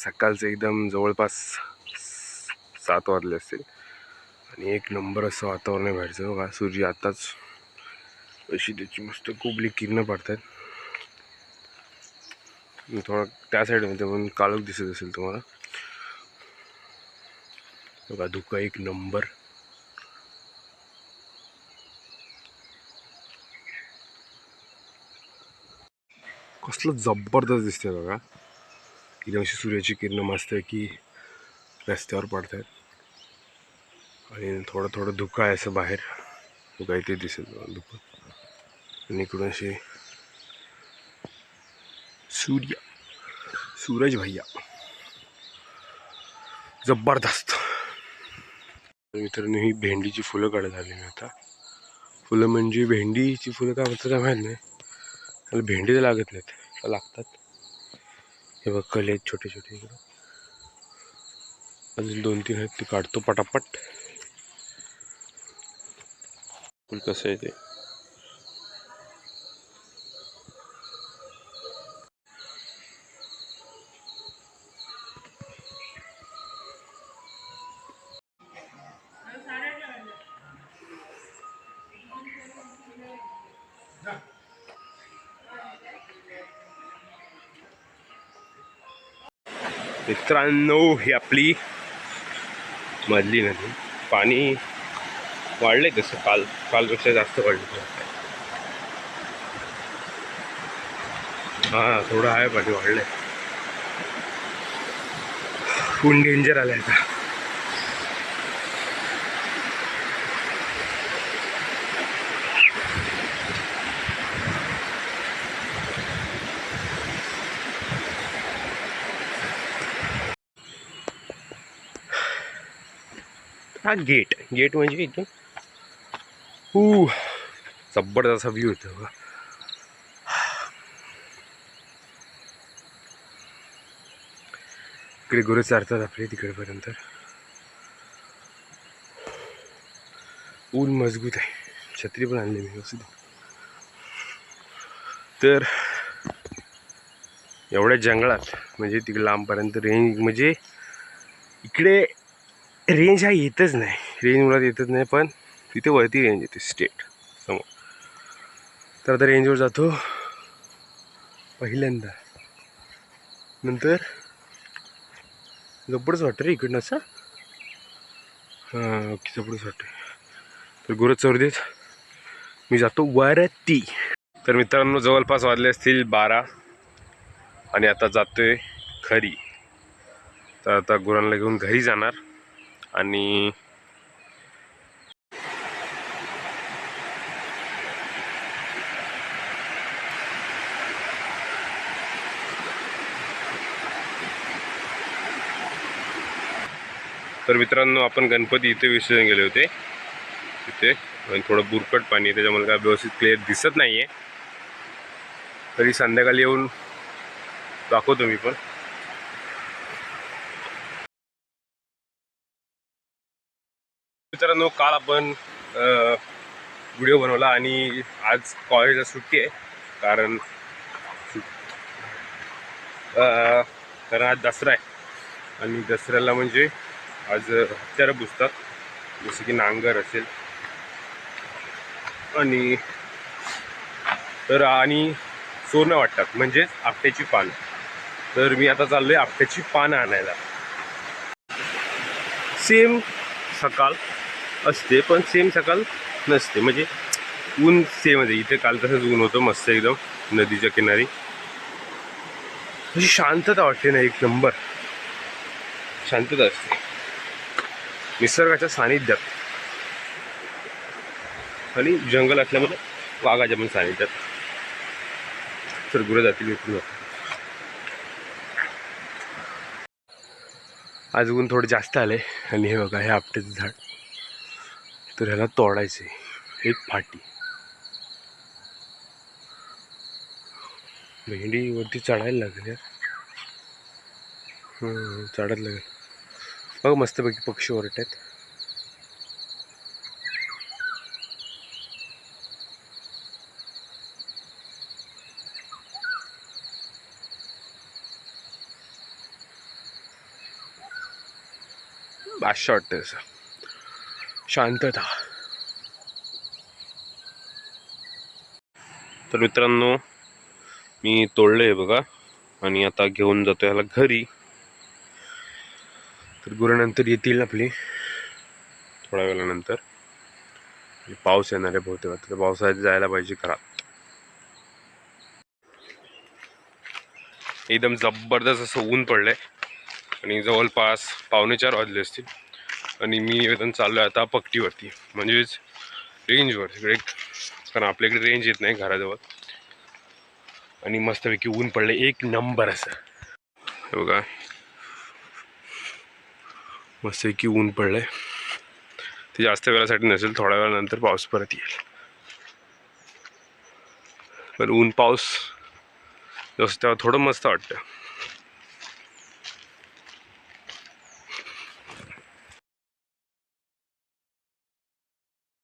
सकाळचं एकदम जवळपास सात वाजले असतील. आणि एक नंबर असं वातावरण आहे बाहेरचं बघा. सूर्य आत्ताच अशी त्याची मस्त कुबली किरणं पडतात थोडं त्या साईडमध्ये म्हणून काळोख दिसत असेल तुम्हाला. बघा धुका एक नंबर. कसलं जबरदस्त दिसतंय बघा. एकदम अशी सूर्याची किरणं मस्त आहे की रस्त्यावर पडत आहेत आणि थोडं थोडं धुकं आहे असं बाहेर. धुका इथे दिसत धुकं. आणि इकडून असे सूर्य सूरज भैया. जबरदस्त. मित्रांनो ही भेंडीची फुलं काढत आली मी आता. फुलं म्हणजे भेंडीची फुलं काय म्हणतात काय माहीत नाही. त्याला भेंडी तर लागत नाहीत लागतात. हे बघ कले आहेत छोटे छोटे इकडं. अजून दोन तीन आहेत ते काढतो पटापट. कसं आहे ते? मित्रांनो ही आपली मधली नदी. पाणी वाढले तसं काल. कालपेक्षा जास्त वाढलं. हा थोडं आहे पाणी वाढलंय. फोन डेंजर आलंय आता. हा गेट गेट म्हणजे इथून. हू जबरदस्त असा व्ह्यू येतो बघा. इकडे गुरु चारतात आपले तिकडेपर्यंत. ऊन मजबूत आहे. छत्री पण आणली मी असू तर एवढ्या जंगलात म्हणजे तिकडे लांबपर्यंत रेंज म्हणजे इकडे रेंज हा येतच नाही. रेंज मुळात येतच नाही पण तिथे वरती रेंज येते स्टेट समोर. तर आता रेंजवर जातो. पहिल्यांदा. नंतर. जबडच वाटतं रे इकडनं असं? हां ओके जबडच वाटतं. तर गुरज चौरदेत मी जातो वरती. तर मित्रांनो जवळपास वाजले असतील बारा. आणि आता जातोय घरी तर आता गुरांना घेऊन घरी जाणार. आणि तर मित्रांनो आपण गणपती इथे विसर्जन गेले होते. तिथे आणि थोडं बुरकट पाणी आहे, त्याच्यामुळे काय व्यवस्थित क्लिअर दिसत नाही आहे तरी संध्याकाळी येऊन दाखवतो मी पण. मित्रांनो काल आपण व्हिडिओ बनवला आणि आज कॉलेजला सुट्टी आहे. कारण कारण आज दसरा आहे. आणि दसऱ्याला म्हणजे आज हत्यारं पुसतात. जसं की नांगर असेल. आणि तर आणि सोनं वाटतात. म्हणजेच आपट्याची पानं. तर मी आता चाललोय आपट्याची पानं आणायला. सेम सकाळ असते पण सेम सकाळ नसते. म्हणजे ऊन सेम आहे. इथे काल तसंच ऊन होतं मस्त एकदम नदीच्या किनारी. अशी शांतता वाटते ना एक नंबर. शांतता असते. निसर्गाच्या सानिध्यात. आणि जंगल असल्यामुळे वाघाच्या पण सानिध्यात. तर गुरं जातील इथून. आज ऊन थोडं जास्त आलंय. आणि हे बघा हे आपटेचं झाड. तर ह्याला तोडायचं. आहे एक फाटी. भेंडी वरती चढायला लागेल यार चढायला लागेल बघ मस्तपैकी पक्षी ओरट आहेत बादशा वाटतं असं. शांतता. तर मित्रांनो मी तोडलं आहे बघा. आणि आता घेऊन जातो ह्याला घरी. तर गुरानंतर येतील आपली. थोड्या वेळानंतर. पाऊस येणार आहे बहुतेक. तर पावसाळ्यात जायला पाहिजे घरात एकदम जबरदस्त असं ऊन पडलंय. आणि जवळपास पावणे चार वाजले असतील. आणि मी एकदम चाललो आहे आता पकटीवरती म्हणजेच रेंजवर तिकडे कारण आपल्याकडे रेंज येत नाही घराजवळ. आणि मस्तपैकी ऊन पडले एक नंबर असं. हे बघा. मस्तपैकी ऊन पडलंय. ते जास्त वेळासाठी नसेल थोड्या वेळानंतर पाऊस परत येईल. पण ऊन पाऊस जसं तेव्हा थोडं मस्त वाटतं.